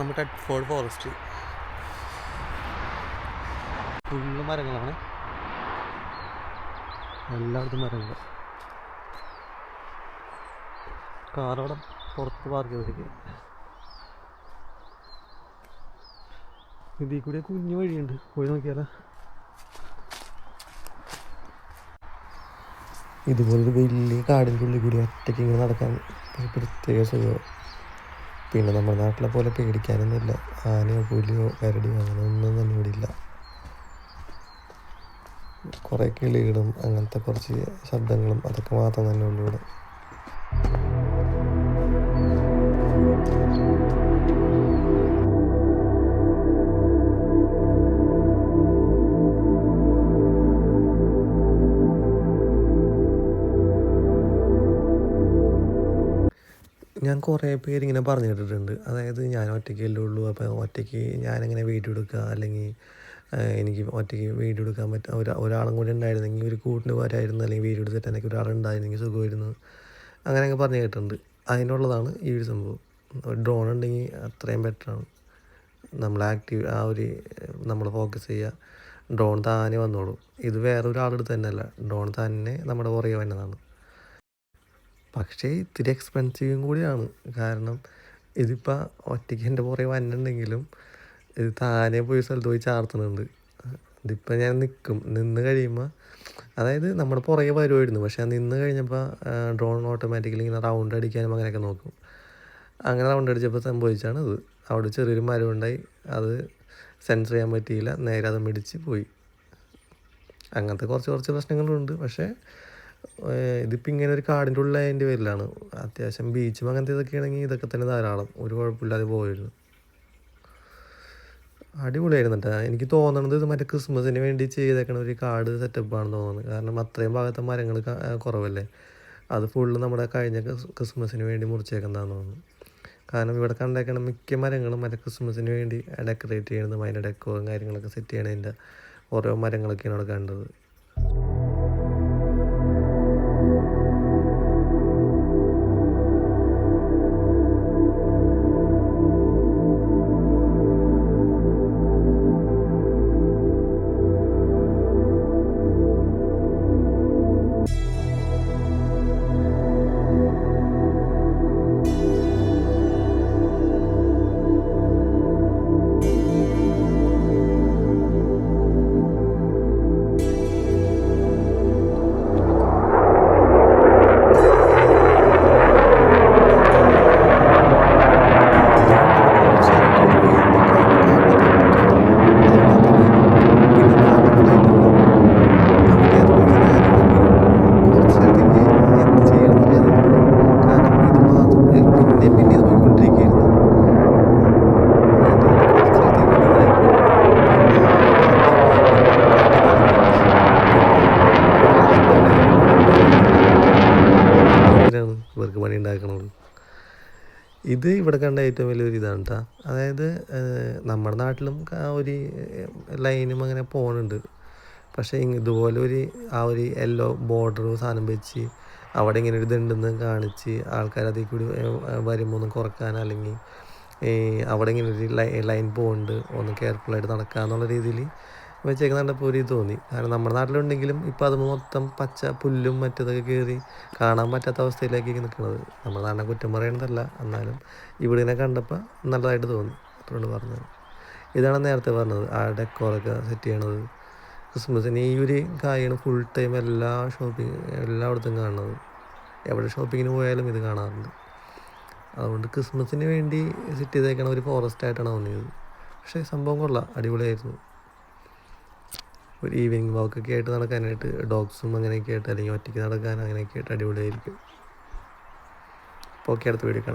നമ്മുടെ Ford forest full മരങ്ങളാണ്. എല്ലായിടത്തും മരങ്ങൾ. കാറവിടെ പുറത്ത് പാർക്ക് ചെയ്തിരിക്കുക ഇതിൽ കൂടി കുഞ്ഞു വഴിയുണ്ട്. പോയി നോക്കിയാലോ? ഇതുപോലൊരു വലിയ കാടിന്റെ ഉള്ളിൽ കൂടി ഒറ്റയ്ക്ക് ഇങ്ങനെ നടക്കാൻ പ്രത്യേക സുഖം പിന്നെ നമ്മുടെ നാട്ടിലെ പോലെ പേടിക്കാനൊന്നുമില്ല. ആനയോ പുലിയോ കരടിയോ അങ്ങനെ ഒന്നും തന്നെ ഇവിടെ ഇല്ല. കുറേ കിളികളും അങ്ങനത്തെ കുറച്ച് ശബ്ദങ്ങളും അതൊക്കെ മാത്രം തന്നെ ഉള്ളൂ ഇവിടെ. ഞാൻ കുറേ പേര് ഇങ്ങനെ പറഞ്ഞു കേട്ടിട്ടുണ്ട് അതായത് ഞാൻ ഒറ്റയ്ക്കല്ലേ ഉള്ളൂ. അപ്പോൾ ഒറ്റയ്ക്ക് ഞാനെങ്ങനെ വീഡിയോ എടുക്കുക അല്ലെങ്കിൽ എനിക്ക് ഒറ്റയ്ക്ക് വീഡിയോ എടുക്കാൻ പറ്റുക ഒരു ഒരാളും കൂടി ഉണ്ടായിരുന്നെങ്കിൽ ഒരു കൂട്ടിന് പോരായിരുന്നു. അല്ലെങ്കിൽ വീഡിയോ എടുത്തിട്ട് എനിക്ക് ഒരാളുണ്ടായിരുന്നെങ്കിൽ സുഖമായിരുന്നു. അങ്ങനെയൊക്കെ പറഞ്ഞു കേട്ടിട്ടുണ്ട്. അതിനുള്ളതാണ് ഈ ഒരു സംഭവം. ഒരു ഡ്രോൺ ഉണ്ടെങ്കിൽ അത്രയും ബെറ്ററാണ് നമ്മൾ ആക്റ്റീവ് ആ ഒരു നമ്മൾ ഫോക്കസ് ചെയ്യുക. ഡ്രോൺ താനെ വന്നോളൂ. ഇത് വേറെ തന്നെയല്ല. ഡ്രോൺ തന്നെ നമ്മുടെ പുറകെ വരുന്നതാണ് പക്ഷേ ഇത്തിരി എക്സ്പെൻസീവും കൂടിയാണ്. കാരണം ഇതിപ്പോൾ ഒറ്റയ്ക്ക് എന്റെ പുറകെ വന്നിട്ടുണ്ടെങ്കിലും ഇത് താനെ പോയി സ്ഥലത്ത് പോയി ചാർത്തുന്നുണ്ട്. ഇതിപ്പോൾ ഞാൻ നിൽക്കും നിന്ന് കഴിയുമ്പോൾ അതായത് നമ്മുടെ പുറകെ വരുമായിരുന്നു പക്ഷേ നിന്ന് കഴിഞ്ഞപ്പോൾ ഡ്രോൺ ഓട്ടോമാറ്റിക്കലി ഇങ്ങനെ റൗണ്ട് അടിക്കാനും അങ്ങനെയൊക്കെ നോക്കും. അങ്ങനെ റൗണ്ട് അടിച്ചപ്പോൾ സംഭവിച്ചാണ് ഇത്. അവിടെ ചെറിയൊരു മരം ഉണ്ടായി അത് സെൻസർ ചെയ്യാൻ പറ്റിയില്ല. നേരെ അത് മിടിച്ച് പോയി. അങ്ങനത്തെ കുറച്ച് കുറച്ച് പ്രശ്നങ്ങളുണ്ട്. പക്ഷേ ഇതിപ്പോൾ ഇങ്ങനെ ഒരു കാടിന്റെ ഉള്ളിലായതിന്റെ പേരിലാണ്. അത്യാവശ്യം ബീച്ചും അങ്ങനത്തെ ഇതൊക്കെ ആണെങ്കിൽ ഇതൊക്കെ തന്നെ ധാരാളം. ഒരു കുഴപ്പമില്ലാതെ പോയിരുന്നു. അടിപൊളിയായിരുന്നു കേട്ടോ എനിക്ക് തോന്നണത് ഇത് മറ്റേ ക്രിസ്മസിന് വേണ്ടി ചെയ്തേക്കണ ഒരു കാട് സെറ്റപ്പ് ആണെന്ന് തോന്നുന്നത് കാരണം അത്രയും ഭാഗത്തെ മരങ്ങൾ കുറവല്ലേ? അത് ഫുള്ള് നമ്മുടെ കഴിഞ്ഞ ക്രിസ്- ക്രിസ്മസിന് വേണ്ടി മുറിച്ചേക്കുന്നതാണെന്ന് തോന്നുന്നു കാരണം ഇവിടെ കണ്ടേക്കണ മിക്ക മരങ്ങളും മറ്റേ ക്രിസ്മസിന് വേണ്ടി ഡെക്കറേറ്റ് ചെയ്യണതും അതിന്റെ ഡെക്കോറും കാര്യങ്ങളൊക്കെ സെറ്റ് ചെയ്യണതിന്റെ ഓരോ മരങ്ങളൊക്കെയാണ് അവിടെ കണ്ടത്. ഇവർക്ക് പണി ഉണ്ടാക്കണത്. ഇത് ഇവിടെ കണ്ട ഏറ്റവും വലിയൊരു ഇതാണ് കേട്ടോ അതായത് നമ്മുടെ നാട്ടിലും ആ ഒരു ലൈനും അങ്ങനെ പോകുന്നുണ്ട് പക്ഷേ ഇതുപോലെ ഒരു ആ ഒരു യെല്ലോ ബോർഡർ സാധനം വെച്ച് അവിടെ ഇങ്ങനെ ഒരു ഇതുണ്ടെന്ന് കാണിച്ച് ആൾക്കാർ അതിൽ കൂടി വരുമ്പോൾ ഒന്ന് കുറയ്ക്കാൻ അല്ലെങ്കിൽ അവിടെ ഇങ്ങനെ ഒരു ലൈൻ പോകുന്നുണ്ട് ഒന്ന് കെയർഫുള്ളായിട്ട് നടക്കുക എന്നുള്ള രീതിയിൽ വെച്ചേക്കുന്ന കണ്ടപ്പോൾ ഒരു തോന്നി. കാരണം നമ്മുടെ നാട്ടിലുണ്ടെങ്കിലും ഇപ്പോൾ അത് മൊത്തം പച്ച പുല്ലും മറ്റതൊക്കെ കയറി കാണാൻ പറ്റാത്ത അവസ്ഥയിലേക്ക് നിൽക്കുന്നത്. നമ്മുടെ നാടിനെ കുറ്റം പറയണതല്ല എന്നാലും ഇവിടെ ഇങ്ങനെ കണ്ടപ്പോൾ നല്ലതായിട്ട് തോന്നി. അതുകൊണ്ട് പറഞ്ഞത്. ഇതാണ് നേരത്തെ പറഞ്ഞത് ആ ഡെക്കോറൊക്കെ സെറ്റ് ചെയ്യണത്. ക്രിസ്മസിന് ഈ ഒരു കാര്യമാണ് ഫുൾ ടൈം എല്ലാ ഷോപ്പിംഗ് എല്ലായിടത്തും കാണുന്നത്. എവിടെ ഷോപ്പിങ്ങിന് പോയാലും ഇത് കാണാറുണ്ട്. അതുകൊണ്ട് ക്രിസ്മസിന് വേണ്ടി സെറ്റ് ചെയ്തേക്കണ ഒരു ഫോറസ്റ്റ് ആയിട്ടാണ് തോന്നിയത്. പക്ഷേ സംഭവം കൊള്ളാം അടിപൊളിയായിരുന്നു. ഒരു ഈവനിങ് വാക്കൊക്കെ ആയിട്ട് നടക്കാനായിട്ട് ഡോഗ്സും അങ്ങനെയൊക്കെ ആയിട്ട് അല്ലെങ്കിൽ ഒറ്റയ്ക്ക് നടക്കാൻ അങ്ങനെയൊക്കെ ആയിട്ട് അടിപൊളിയായിരിക്കും. അപ്പോൾ ഓക്കെ അടുത്ത വീഡിയോ കാണാം.